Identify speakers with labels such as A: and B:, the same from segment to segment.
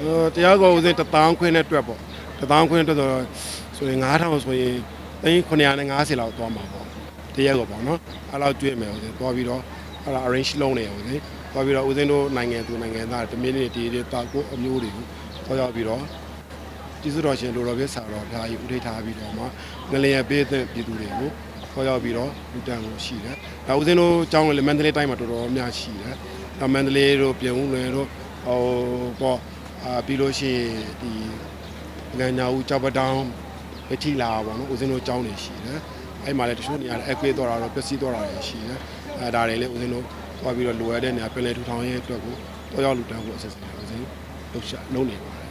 A: အဲတရားကောဦးစင်းတထောင်ခွင်းနဲ့တွက်ပေါ့တထောင်ခွင်းတွက်တော့ဆိုရင်9000ဆိုရင်3950လောက်သွားမှာပေါ့တရားကောပေါ့နော်အဲ့လောက်ကျွေးမယ်ဦးစင်းသွားပြီးတော့အဲ့ဒါ arrange လုပ်နေဦးစင်းသွားပြီးတော့ဦးစင်းတို့နိုင်ငံသူနိုင်ငံသားတမင်းနေတီတွေတာကိုအမျိုးတွေကိုသွားရောက်ပြီးတော့ကျေးဇူးတော်ရှင်လိုတော်ပြဆာတော်ဘုရားကြီးဥထိတ်ထားပြီးတော့မှငလျင်ပေးတဲ့ပြည်သူတွေကိုခေါ်ရောက်ပြီးတော့လူတန်ကိုရှိတယ်။ဒါဦးစင်းတို့ကျောင်းလည်းမန္တလေးတိုင်းမှာတော်တော်များရှိတယ်။ဒါမန္တလေးတို့ပြည်ဦးလွင်တို့ဟိုပေါ့ အာပြီးလို့ရှိရင်ဒီငန်ညာဦးကြောက်ပတောင်းအထီလာပေါ့နော်ဦးစင်းတို့ကျောင်းနေရှိတယ်။အဲ့မှာလည်းတချို့နေရာလည်းအကွေးတော်တာတော့ပျက်စီးတော်တာတွေရှိတယ်။အဲဒါတွေလည်းဦးစင်းတို့သွားပြီးတော့လိုရတဲ့နေရာပြည်လဲထူထောင်ရေးအတွက်ကိုတော်ရောက်လူတန်းကိုအဆက်ဆက်ဦးစင်းလှုပ်ရှားလုပ်နေပါ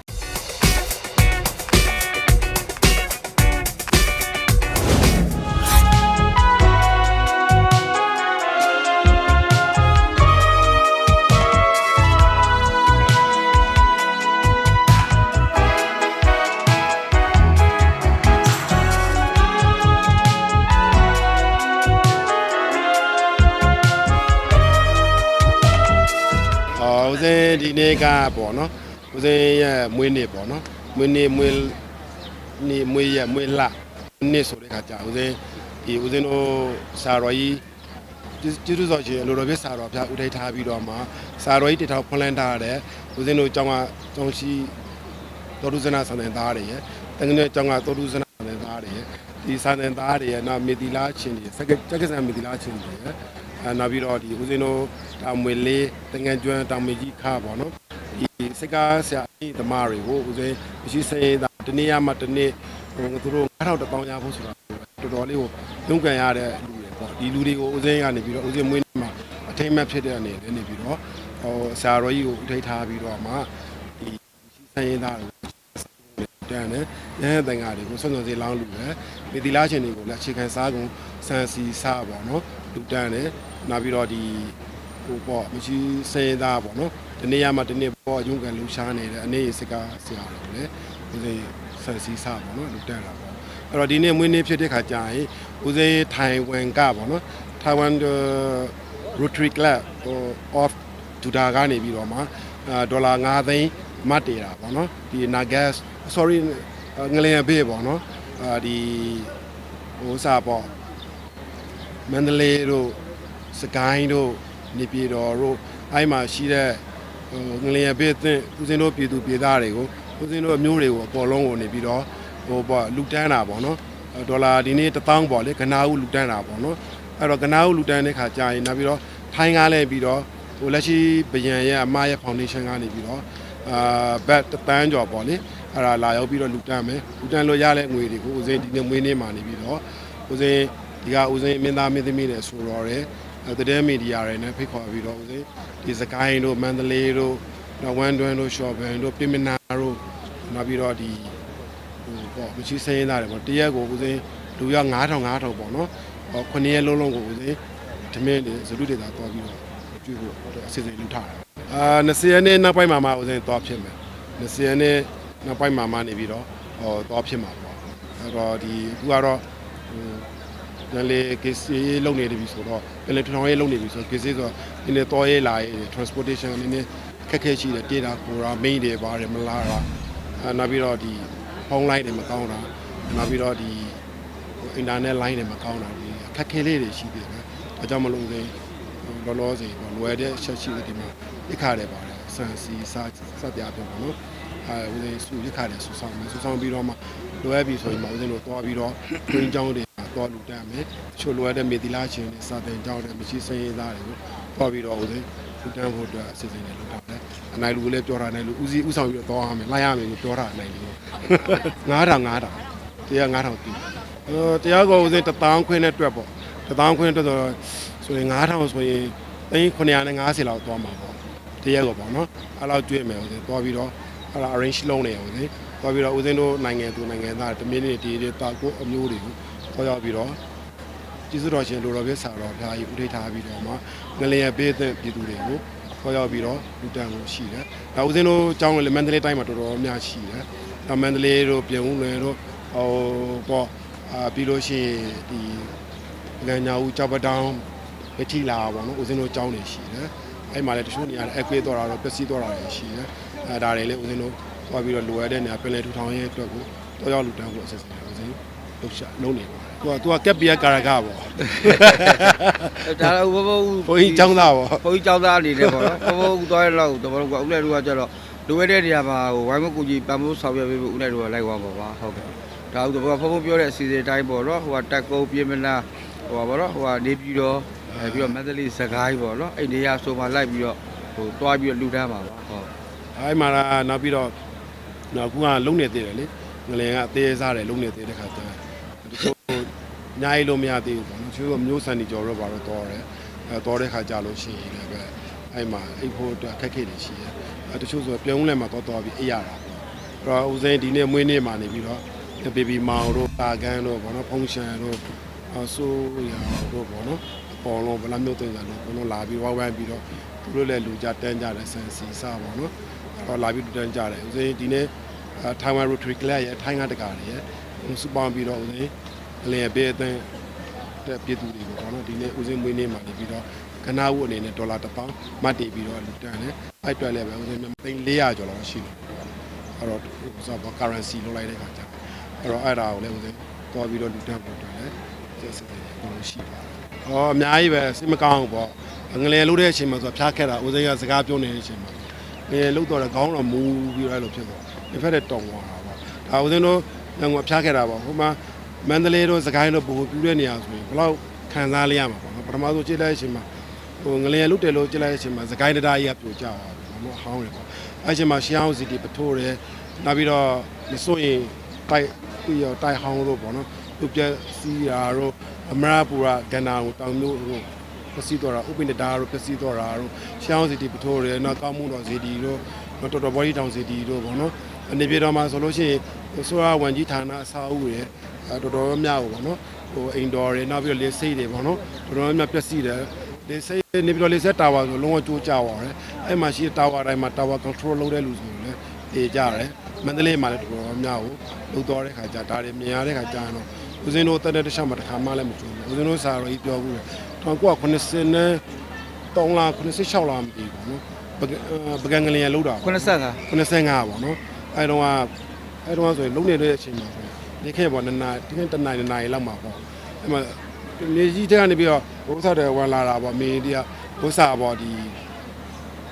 A: င်းဒီနေ့ကပေါ့နော်ဦးစင်းရဲ့မွေးနေ့ပေါ့နော်မွေးနေ့မွေးနေ့မွေးရက်မွေးလနေ့ဆိုတဲ့ခါကြာဦးစင်းဒီဦးစင်းတို့စာတော်ကြီးကျေးဇူးတော်ရှင်အလိုတော်ပြစာတော်ဖျားဦးထိတ်ထားပြီးတော့မှစာတော်ကြီးတထောက်ဖွင့်လန်းထားတဲ့ဦးစင်းတို့ကျောင်းကကျောင်းရှိတော်သူဇနာဆန်တဲ့သားတွေရဲ့တကယ်နဲ့ကျောင်းကတော်သူဇနာဆန်တဲ့သားတွေရဲ့ဒီဆန်တဲ့သားတွေရဲ့နောက်မေတီလာချင်းတွေစက်ကစက်ကစံမေတီလာချင်းတွေရဲ့အဲနောက်ပြီးတော့ဒီဦးစင်းတို့တောင်မွေလေးတငယ်ကျွန်းတောင်မေကြီးခါပေါ့နော် ဒီစိတ်ကားဆရာကြီးသမားတွေကိုဦးစင်းမရှိစရင်ဒါတနေ့ရမှတနေ့ဟိုသူတို့9000တောင်းရဖို့ဆိုတာတော်တော်လေးကိုရုန်းကန်ရတဲ့လူတွေပေါ့ဒီလူတွေကိုဦးစင်းကနေပြီးတော့ဦးစင်းမွေးနေ့မှာအထိမ့်မဲ့ဖြစ်တဲ့အနေနဲ့နေပြီးတော့ဟိုဆရာတော်ကြီးကိုဥထိတ်ထားပြီးတော့မှဒီမရှိစရင်သားတွေကိုတန်းနဲ့ရဟန်းတန်ဃာတွေကိုဆွမ်းဆွမ်းစေးလောင်းလူပဲမေတီလာရှင်တွေကိုလည်းအခြေခံစားကုန်စံစီစားပေါ့နော်လူတန်းနဲ့နောက်ပြီးတော့ဒီ ဟိုပေါ့မရှိစရင်သားပေါ့နော်ဒီနေ့ရမှဒီနေ့ပေါ့ရုံးကန်လှူရှားနေတဲ့အနေစကားဆရာတော်လည်းဦးစိစံစီစားပေါ့နော်လူတန်းတာပေါ့အဲ့တော့ဒီနေ့မွေးနေ့ဖြစ်တဲ့ခါကျရင်ဦးစိထိုင်ဝမ်ကပေါ့နော်ထိုင်ဝမ် Rotary Club ဟို of ဒူဒါကနေပြီးတော့မှအာဒေါ်လာ9သိန်းမတ်တေတာပေါ့နော်ဒီ Nagas sorry ငလျင်ဘေးပေါ့နော်အာဒီဟိုစားပေါ့မန္တလေးတို့စကိုင်းတို့ နေပြည်တော်တို့အဲ့မှာရှိတဲ့ဟိုငလျင်ဘေးအသင်းဦးစင်းတို့ပြည်သူပြည်သားတွေကိုဦးစင်းတို့အမျိုးတွေကိုအပေါ်လုံးကိုနေပြီးတော့ဟိုပေါ့လူတန်းတာပေါ့နော်ဒေါ်လာဒီနေ့1000ပေါ့လေကနာဦးလူတန်းတာပေါ့နော်အဲ့တော့ကနာဦးလူတန်းတဲ့ခါကြာရင်နောက်ပြီးတော့ထိုင်းကားလဲပြီးတော့ဟိုလက်ရှိဗယံရဲ့အမရဲ့ foundation ကနေပြီးတော့အာဘတ်တပန်းကျော်ပေါ့လေအဲ့ဒါလာရောက်ပြီးတော့လူတန်းမယ်လူတန်းလို့ရတဲ့ငွေတွေကိုဦးစင်းဒီနေ့မွေးနေ့မှာနေပြီးတော့ဦးစင်းဒီကဦးစင်းမင်းသားမင်းသမီးတွေဆိုတော့တယ် တတဲ့မီဒီယာတွေနဲ့ဖိတ်ခေါ်ပြီးတော့ဦးစင်းဒီစကိုင်းတို့မန္တလေးတို့နောက်ဝမ်တွန်းတို့ရှော့ဘန်တို့ပြင်မနာတို့နောက်ပြီးတော့ဒီဟိုပေါ့မရှိစင်းသားတွေပေါ့တရက်ကိုဦးစင်းလူရောက်9000 9000ပေါ့နော်ဟော9ရက်လုံးလုံးကိုဦးစင်းဓမင်းတွေဇလူတွေသာတော်ပြီးတော့ကြည့်ဖို့အစီအစဉ်လုပ်ထားတာအာ20ရက်နေ့နောက်ပိုင်းမှာမှဦးစင်းသွားဖြစ်မယ်20ရက်နေ့နောက်ပိုင်းမှာမှနေပြီးတော့ဟောသွားဖြစ်မှာပေါ့အဲ့တော့ဒီအခုကတော့ဟို လည်းလေကေစီလုံနေပြီဆိုတော့လည်းလေထောင်ရေးလုံနေပြီဆိုကေစီဆိုတော့နည်းနည်းတော်ရေးလာရေး transportation နည်းနည်းခက်ခဲရှိတယ်တေးတာကိုရာ main တွေပါတယ်မလားတာအဲနောက်ပြီးတော့ဒီဖုန်းလိုင်းတွေမကောင်းတာနောက်ပြီးတော့ဒီ internet line တွေမကောင်းတာဒီအခက်ခဲလေးတွေရှိသေးတယ်အဲကြောင့်မလို့သိလောလောဆယ်ပေါ့လွယ်တဲ့ချက်ရှိတဲ့ဒီမှာပြခရတယ်ပါတယ်ဆန်စီစားစက်ပြပြပါနော်အဲဦးသိစုပြခရတယ်ဆူဆောင်မယ်ဆူဆောင်ပြီးတော့မှလွယ်ပြီဆိုရင်မှဦးသိတို့သွားပြီးတော့တွင်းကြောင်းတွေ တော့လူတန်းမယ်ချိုလိုရတဲ့မေတီလာရှင်တွေစာတင်ကြောင်းတွေမရှိစင်းရေးသားတွေကိုတော့ပြီးတော့ဦးစင်းလူတန်းဖို့အတွက်အစီအစဉ်တွေလုပ်ထားတယ်အနိုင်လူလည်းပြောတာနိုင်လူဦးစီးဦးဆောင်ပြီးတော့သွားရမယ်လိုက်ရမယ်လို့ပြောတာနိုင်တယ်9000 9000တရား9000တီးအဲတရားကောဦးစင်း1000ခွင်းနဲ့တွက်ပေါ့1000ခွင်းတွက်တော့ဆိုရင်9000ဆိုရင်3950လောက်သွားမှာပေါ့တရားကောပေါ့နော်အဲ့လောက်ကျွေးမယ်ဦးစင်းသွားပြီးတော့အဲ့ဒါ arrange လုပ်နေဦးစင်းသွားပြီးတော့ဦးစင်းတို့နိုင်ငံသူနိုင်ငံသားတမင်းနေတီတွေတာကိုအမျိုးတွေကို ခေါ်ရောက်ပြီးတော့ကျေးဇူးတော်ရှင်လိုတော်ပြဆာတော်ဘုရားကြီးဥထိတ်ထားပြီးတော့မှငလျင်ပေးတဲ့ပြည်သူတွေကိုခေါ်ရောက်ပြီးတော့လူတန်ကိုရှိတယ်။ဒါဦးစင်းတို့ကျောင်းလည်းမန္တလေးတိုင်းမှာတော်တော်များရှိတယ်။ဒါမန္တလေးတို့ပြည်ဦးလွင်တို့ဟိုပေါ့အာပြီးလို့ရှိရင်ဒီငန်ညာဦးကြောက်ပတောင်းအထီလာပေါ့နော်ဦးစင်းတို့ကျောင်းတွေရှိတယ်။အဲ့မှာလည်းတချို့နေရာလည်းအကွေးတော်တာတော့ပျက်စီးတော်တာတွေရှိတယ်။အဲဒါတွေလည်းဦးဇင်းတို့သွားပြီးတော့လိုအပ်တဲ့နေရာပြည်လဲထူထောင်ရေးအတွက်ကိုတော့ရောက်လူတန်းကိုအဆက်ဆက်ဦးဇင်းလှုပ်ရှားလုပ်နေပါတယ် သူကသူကကက်ပီယကာရကပေါ့
B: ဒါလည်းဘဘဦး
A: ဘုန်းကြီးចောင်းသားပေါ့
B: ဘုန်းကြီးကျောင်းသားအနေနဲ့ပေါ့နော်ဘဘဦးသွားရလောက်တော့ဘာလို့ကဦးလည်းတို့ကကျတော့လိုရတဲ့နေရာမှာဟိုဝိုင်းမကူကြီးပံမိုးဆောင်ရွက်ပေးဖို့ဦးလည်းတို့ကလိုက်သွားပါပါဟုတ်ကဲ့ဒါဦးတော့ဘဘဖုန်းပြောတဲ့အစီအစဉ်တိုင်းပေါ့နော်ဟိုကတက်ကုန်းပြင်မလားဟိုပါပေါ့နော်ဟိုကနေပြီးတော့အဲပြီးတော့မန္တလေးစကိုင်းပေါ့နော်အဲ့နေရာဆိုမှလိုက်ပြီးတော့ဟိုတွားပြီးတော့လူတန်းပါပါဟုတ်
A: အဲ့မှာနောက်ပြီးတော့နောက်ခုကလုံနေသေးတယ်လေငလင်ကအသေးစားတယ်လုံနေသေးတဲ့ခါကျတချို့ ညာရီလို့မရသေးဘူးပေါ့နော်တချို့ကမျိုးစံနေကြော်တော့ပါတော့တော်တယ်အဲတော်တဲ့ခါကြလို့ရှိရင်လည်းပဲအဲ့မှာအိတ်ဖို့အတွက်ခက်ခဲနေရှိတယ်အဲတချို့ဆိုပြုံးလဲမှာတော့တော်ပြီးအိပ်ရတာပေါ့အဲ့တော့ဦးစိန်ဒီနေ့မွေးနေ့မှာနေပြီးတော့ဘေဘီမောင်တို့တာကန်တို့ပေါ့နော်ဖုန်ရှန်တို့အဆိုးရတို့ပေါ့နော်အပေါ်လုံးဗလာမျိုးတင်ကြလို့ဘုံလုံးလာပြီးဝိုင်းဝိုင်းပြီးတော့သူတို့လည်းလူကြတန်းကြတယ်ဆန်စီစားပေါ့နော်တော့လာပြီးတူတန်းကြတယ်ဦးစင်းဒီနေ့ထိုင်ဝမ် Rotary Club ရဲ့ထိုင်းကတကာတွေရဲ့စူပေါင်းပြီးတော့ဦးစင်း အလျင်ဘေးအသင်းတဲ့ပြည်သူတွေကိုပေါ့နော်ဒီနေ့ဦးစင်းမွေးနေ့မှာနေပြီးတော့ကနာဝတ်အနေနဲ့ဒေါ်လာ1000မှတ်တည်ပြီးတော့လူတန်းတယ်အဲ့အတွက်လည်းပဲဦးစင်းမြန်မာသိန်း400ကျော်လောက်ရှိတယ်အဲ့တော့ဥစားပေါ့ currency လောက်လိုက်တဲ့ခါကျအဲ့တော့အဲ့ဒါကိုလည်းဦးစင်းတော်ပြီးတော့လူတန်းပို့တယ်ကျေးဇူးတင်ပါတယ်ရှိပါတယ်ဟောအများကြီးပဲစိတ်မကောင်းဘူးပေါ့ငလျင်လို့တဲ့အချိန်မှာဆိုဖျားခဲ့တာဦးစင်းကစကားပြောနေတဲ့အချိန်မှာငယ်လုတ်တော့ခေါင်းတော့မူပြီးတော့အဲ့လိုဖြစ်သွားဒီဖက်တဲ့တောင်သွားတာပေါ့ဒါဦးဇင်းတို့ငငဖျားခဲ့တာပေါ့ဟိုမှာ မန္တလေးတို့စကိုင်းတို့ဘူပြူတဲ့နေရာဆိုရင်ဘယ်လောက်ခံစားလိုက်ရမှာပေါ့နော်ပထမဆုံးကြည့်လိုက်တဲ့အချိန်မှာဟိုငလျင်လုတ်တယ်လို့ကြည့်လိုက်တဲ့အချိန်မှာစကိုင်းတရားကြီးကပြိုကျသွားပြီပေါ့နော်ဟောင်းတယ်ပေါ့အဲ့အချိန်မှာရှမ်းအောင်စီတီပထိုးတယ်နောက်ပြီးတော့မစိုးရင်တိုက်ပြီးတော့တိုက်ဟောင်းတို့ပေါ့နော်သူပြက်စီးတာတို့အမရပူရကန္နာကိုတောင်မျိုးဟိုပစ္စည်းတော့တာဥပိနတာတို့ပစ္စည်းတော့တာတို့ရှောင်းစီတီပထိုးတယ်နောက်ကောင်းမှုတော်စီတီတို့တော်တော်ဘော်ဒီတောင်စီတီတို့ပေါ့နော်အနေပြေတော်မှာဆိုလို့ရှိရင်ဆိုရဝန်ကြီးဌာနအစာအုပ်ရယ် တော်တော်များများပေါ့နော်ဟိုအိမ်တော်တွေနောက်ပြီးတော့လေစိတ်တွေပေါ့နော်တော်တော်များများပျက်စီးတယ်လေစိတ်နေပြီးတော့လေဆက်တာဝါဆိုလုံးဝကြိုးကြသွားတယ်အဲ့မှာရှိတာဝါတိုင်းမှာတာဝါ control လုပ်တဲ့လူဆိုရင်လည်းအေးကြတယ်မန္တလေးမှာလည်းတော်တော်များကိုလုံတော်တဲ့ခါကျဒါတွေမြင်ရတဲ့ခါကျတော့ဦးဇင်းတို့တက်တဲ့တစ်ချက်မှတစ်ခါမှလည်းမကြုံဘူးဦးဇင်းတို့စာရောကြီးပြောဘူးလေ1990နဲ့3လား96လားမသိဘူးနော်ပကပကံကလေးရလောက်တာ
B: 85
A: 95ပေါ့နော်အဲတုန်းကအဲတုန်းကဆိုရင်လုံနေတဲ့အချိန်မှာ ဆိုဒီခေတ်ပေါ့နနာဒီခေတ်တနိုင်တနိုင်လောက်မှာပေါ့အဲမှာမြေကြီးတဲ့ကနေပြီးတော့ဘုရားတဲ့ဝင်လာတာပေါ့မင်းဒီကဘုရားပေါ့ဒီ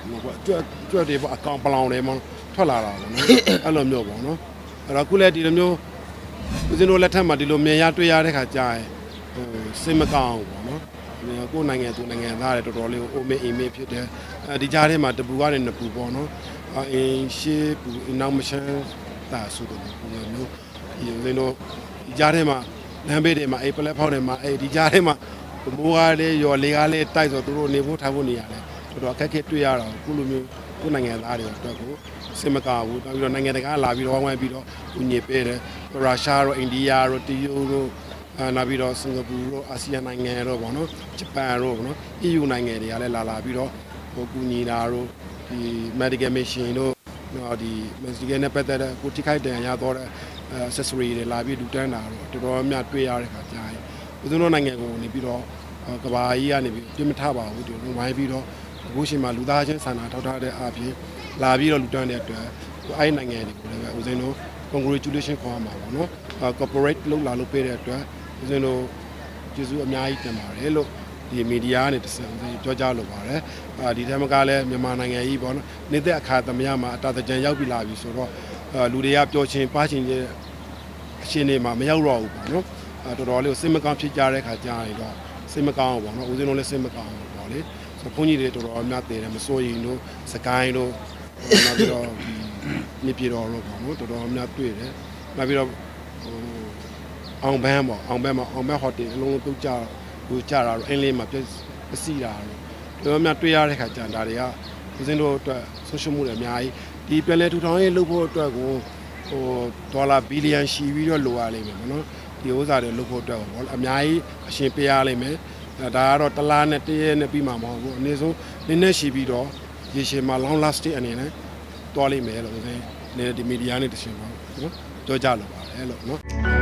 A: ဟိုပေါ့ကြွက်ကြွက်တွေပေါ့အကောင်ပလောင်တွေမထွက်လာတာပေါ့နော်အဲ့လိုမျိုးပေါ့နော်အဲ့တော့ခုလည်းဒီလိုမျိုးဦးဇင်းတို့လက်ထက်မှာဒီလိုမြင်ရတွေ့ရတဲ့ခါကြာရင်ဟိုစိတ်မကောင်းဘူးပေါ့နော်ကိုယ်နိုင်ငံသူနိုင်ငံသားတွေတော်တော်လေးကိုအိုမေးအိမ်မေးဖြစ်တယ်အဲဒီကြားထဲမှာတပူကနေနှစ်ပူပေါ့နော်အင်းရှေးပူအနောက်မချမ်းတာဆိုတော့ပုံစံမျိုးဒီ ဦးဇင်းတို့ဒီကြားထဲမှာလမ်းဘေးတွေမှာအိပ်ပလက်ဖောက်တွေမှာအဲ့ဒီကြားထဲမှာမိုးကားလေးရော်လေကားလေးတိုက်ဆိုသူတို့နေဖို့ထားဖို့နေရတယ်တော်တော်အခက်အခဲတွေ့ရတာကိုခုလိုမျိုးကိုယ်နိုင်ငံသားတွေအတွက်ကိုစင်မကာဘူးနောက်ပြီးတော့နိုင်ငံတကာလာပြီးတော့ဝိုင်းဝိုင်းပြီးတော့ဦးညစ်ပေးတယ်ရုရှားတို့အိန္ဒိယတို့တရုတ်တို့အာနောက်ပြီးတော့စင်ကာပူတို့အာဆီယံနိုင်ငံတို့ပေါ့နော်ဂျပန်တို့ပေါ့နော် EU နိုင်ငံတွေကလည်းလာလာပြီးတော့ဟိုကူညီတာတို့ဒီ medical mission တို့နော်ဒီ medical နဲ့ပတ်သက်တဲ့ကိုထိခိုက်တယ်ရတော့တဲ့ accessory တွေလာပြီးလူတန်းတာတို့တော်တော်များတွေ့ရတဲ့ခါကြာရင်ဦးဇင်းတို့နိုင်ငံကိုနေပြီးတော့ကဘာကြီးကနေပြီးပြစ်မထပါဘူးဒီလိုဝိုင်းပြီးတော့အခုချိန်မှာလူသားချင်းစာနာထောက်ထားတဲ့အပြင်လာပြီးတော့လူတန်းတဲ့အတွက်အဲ့နိုင်ငံတွေကိုလည်းပဲဦးဇင်းတို့ congratulation ခေါ်ရမှာပေါ့နော် corporate လောက်လာလို့ပေးတဲ့အတွက်ဦးဇင်းတို့ကျေးဇူးအများကြီးတင်ပါတယ်လို့ဒီမီဒီယာကနေတစ်စက်ပြောကြားလိုပါတယ်အာဒီထက်မကလည်းမြန်မာနိုင်ငံကြီးပေါ့နော်နေတဲ့အခါသမယမှာအတာတကြံရောက်ပြီလာပြီဆိုတော့အာ လူတွေကပျော်ချင်ပါချင်တဲ့အရှင်တွေမှာမရောက်တော့ဘူးပေါ့နော်အာတော်တော်လေးကိုစိတ်မကောင်းဖြစ်ကြတဲ့အခါကြာရင်တော့စိတ်မကောင်းဘူးပေါ့နော်ဦးဇင်းတို့လည်းစိတ်မကောင်းဘူးပေါ့လေဆိုဘုန်းကြီးတွေတော်တော်များသေးတယ်မစိုးရင်တို့စကိုင်းတို့နောက်ပြီးတော့မြေပြေတော်တို့ပေါ့နော်တော်တော်များတွေ့တယ်နောက်ပြီးတော့ဟိုအောင်ဘန်းပေါ့အောင်ဘန်းမှာအောင်ဘန်းဟိုတယ်အလုံးလုံးပြုတ်ကြဟိုကြတာတော့အင်းလေးမှာပြည့်ပစီတာတော့တော်များတွေ့ရတဲ့ခါကျန်ဒါတွေကဦးစင်းတို့အတွက်ဆုံးရှုံးမှုတွေအများကြီး ဒီပြည်လဲထူထောင်ရေးလုပ်ဖို့အတွက်ကိုဟိုဒေါ်လာဘီလီယံရှိပြီးတော့လိုရလိမ့်မယ်ပေါ့နော်ဒီဥစ္စာတွေလုပ်ဖို့အတွက်ပေါ့အများကြီးအရှင်ပေးရလိမ့်မယ်ဒါကတော့တစ်လားနဲ့တစ်ရက်နဲ့ပြီးမှာမဟုတ်ဘူးအနည်းဆုံးနည်းနည်းရှိပြီးတော့ရေရှည်မှာ long lasting အနေနဲ့တွားလိမ့်မယ်လို့ဦးစင်းနေဒီမီဒီယာနဲ့တရှင်ပေါ့နော်ပြောကြလို့ပါတယ်လို့နော်